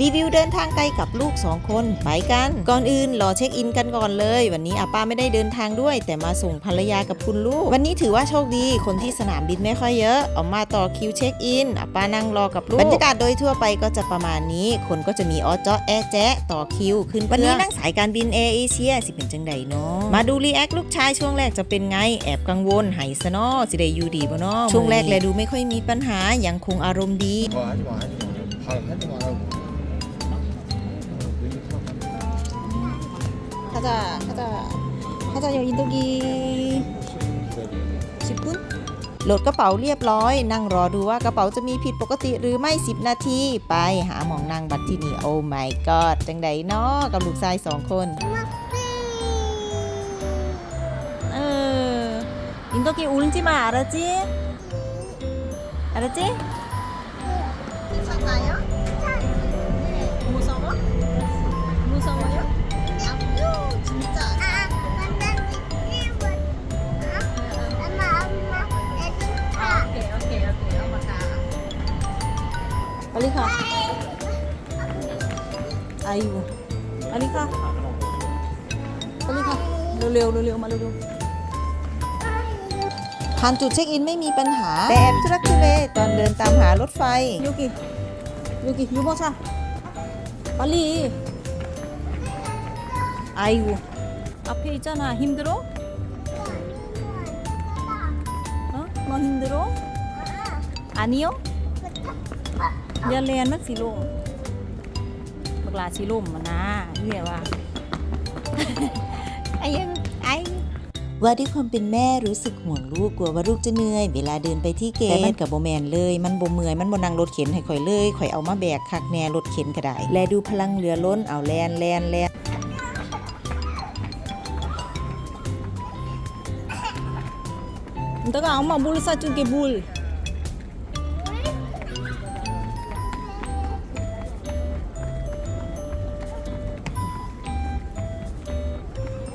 รีวิวเดินทางไกลกับลูก 2 คนไปกัน ก่อนอื่นรอเช็คอินกันก่อนเลย วันนี้อาป้าไม่ได้เดินทางด้วย แต่มาส่งภรรยากับคุณลูก วันนี้ถือว่าโชคดี คนที่สนามบินไม่ค่อยเยอะเอามาต่อคิวเช็คอินอาป้านั่งรอกับลูก บรรยากาศโดยทั่วไปก็จะประมาณนี้ คนก็จะมีออเจาะแอะแจ๊ะต่อคิว ขึ้นวันนี้นั่งสายการบินแอร์เอเชียสิเป็นจังใดเนาะมาดูรีแอคลูกชายช่วงแรกจะเป็นไงแอบกังวลไหสนอสิได้อยู่ดีบ่เนาะช่วงแรกแลดูไม่ค่อยมีปัญหายังคงอารมณ์ดี 어, 하지 마, 하지 마. 발 하지 말라고. 가자 가자 가자요 인도기 10분 โหลดกระเป๋าเรียบร้อย นั่งรอดูว่ากระเป๋าจะมีผิดปกติหรือไม่ 10 นาที ไปหาหมองนั่งบัตรที่นี่ โอ้ my god จังใดเนาะกับลูกชายสองคน 어, 인덕이 울지 마, 알았지? 알았지? 괜찮아요? 빨리 가 아이고 빨리 가 빨리 가เร็วๆเร็วๆมาเร็วๆผ่านจุดเช็คอินไม่มีปัญหา แต่แอบทุรักทุเลตอนเดินตามหารถไฟ 여기, 여기 유모차. 빨리. 아이고. 앞에 있잖아. 힘들어? 어? 너 힘들어? 아니요? อย่าเรียนมันสีลมบักลาสีลมมานะเรียกว่าไอ้ยังไอ้ว่าด้วยความเป็นแม่รู้สึกห่วงลูกกลัวว่าลูกจะเหนื่อย เวลาเดินไปที่เกตแต่มันกับโบแมนเลย มันบ่เมื่อยมันบ่นั่งรถเข็นให้ข่อยเลยข่อยเอามาแบกคักแน่รถเข็นก็ได้ แลดูพลังเหลือล้นเอาแลนแลนแลน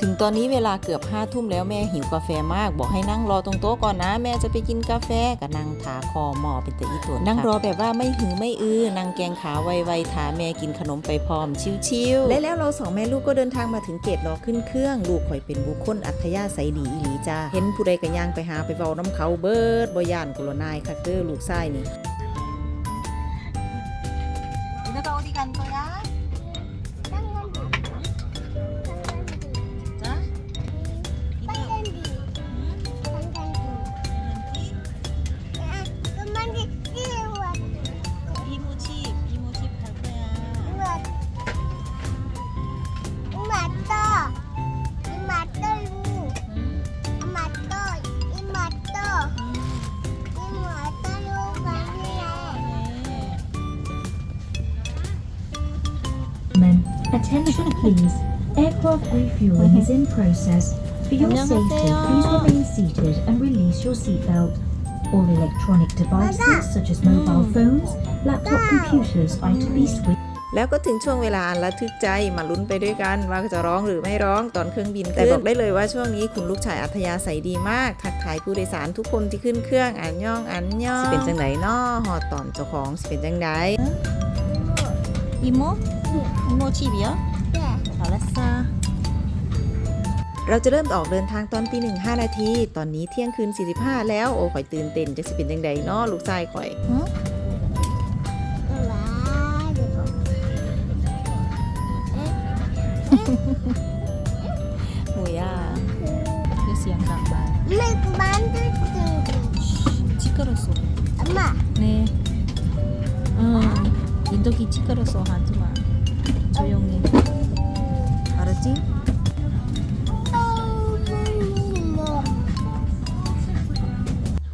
ถึงตอนนี้เวลาเกือบห้าทุ่มแล้วแม่หิวกาแฟมาก บอกให้นั่งรอตรงโต๊ะก่อนนะ แม่จะไปกินกาแฟก็นั่งถาคอหมอเป็นแต่อีตัวนั่งรอแบบว่าไม่หือไม่อือนั่งแกงขาไวๆถาแม่กินขนมไปพร้อมชิวๆและแล้วเราสองแม่ลูกก็เดินทางมาถึงเกตรอขึ้นเครื่อง ลูกข่อยเป็นบุคคลอัธยาศัยดีอีหลีจ้าเห็นผู้ใดก็ย่างไปหาไปเว้าน้ำเขาเบิดบ่ย่านกุลนายค่ะเด้อลูกชายนี่ Attention please. Aircraft refueling is in process. For your safety, please remain seated and release your seatbelt. All electronic devices such as mobile phones, laptop computers are to be switched แล้วก็ถึงช่วงเวลาอันระทึกใจมาลุ้นไปด้วยกัน ว่าจะร้องหรือไม่ร้องตอนเครื่องบินแต่บอกได้เลยว่าช่วงนี้คุณลูกชายอัธยาศัยดีมาก ทักทายผู้โดยสารทุกคนที่ขึ้นเครื่องอ่านย่องอ่านย่องสิเป็นจังไดน้อหอดตอนเจ้าของสิเป็นจังได 이모? 이모 집이야? 네 알았어. เราจะเริ่มออกเดินทางตอนตีหนึ่งห้านาที ตอนนี้เที่ยงคืน 45 แล้วโอ้ข่อยตื่นเต้นจะสิเป็นจังไดน้อลูกชายข่อย 와 뭐야? 그래서 양감만. 엄마 이거 만들 찌끄러서. 엄마 네. 응. 인덕이 찌끄러서 하지 마. 조용히. 알았지?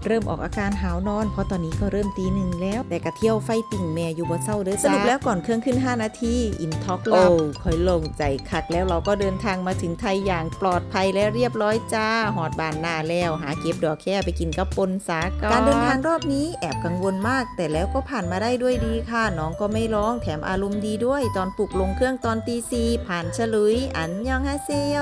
เริ่มออกอาการหาวนอน เพราะตอนนี้ก็เริ่มตีหนึ่งแล้ว แต่กะเที่ยวไฟติ่งแม่อยู่บนเศร้าเด้อจ้าสรุปแล้วก่อนเครื่องขึ้น 5 นาทีอินท็อกลับโอ้ค่อยลงใจคักแล้วเราก็เดินทางมาถึงไทยอย่างปลอดภัยและเรียบร้อยจ้าหอดบานหน้าแล้ว หาเก็บดอกแค่ไปกินกับปนสาก่อนการเดินทางรอบนี้แอบกังวลมาก แต่แล้วก็ผ่านมาได้ด้วยดีค่ะ น้องก็ไม่ร้องแถมอารมณ์ดีด้วย ตอนปลุกลงเครื่องตอนตีสี่ผ่านฉลุย อันยองฮาเซโย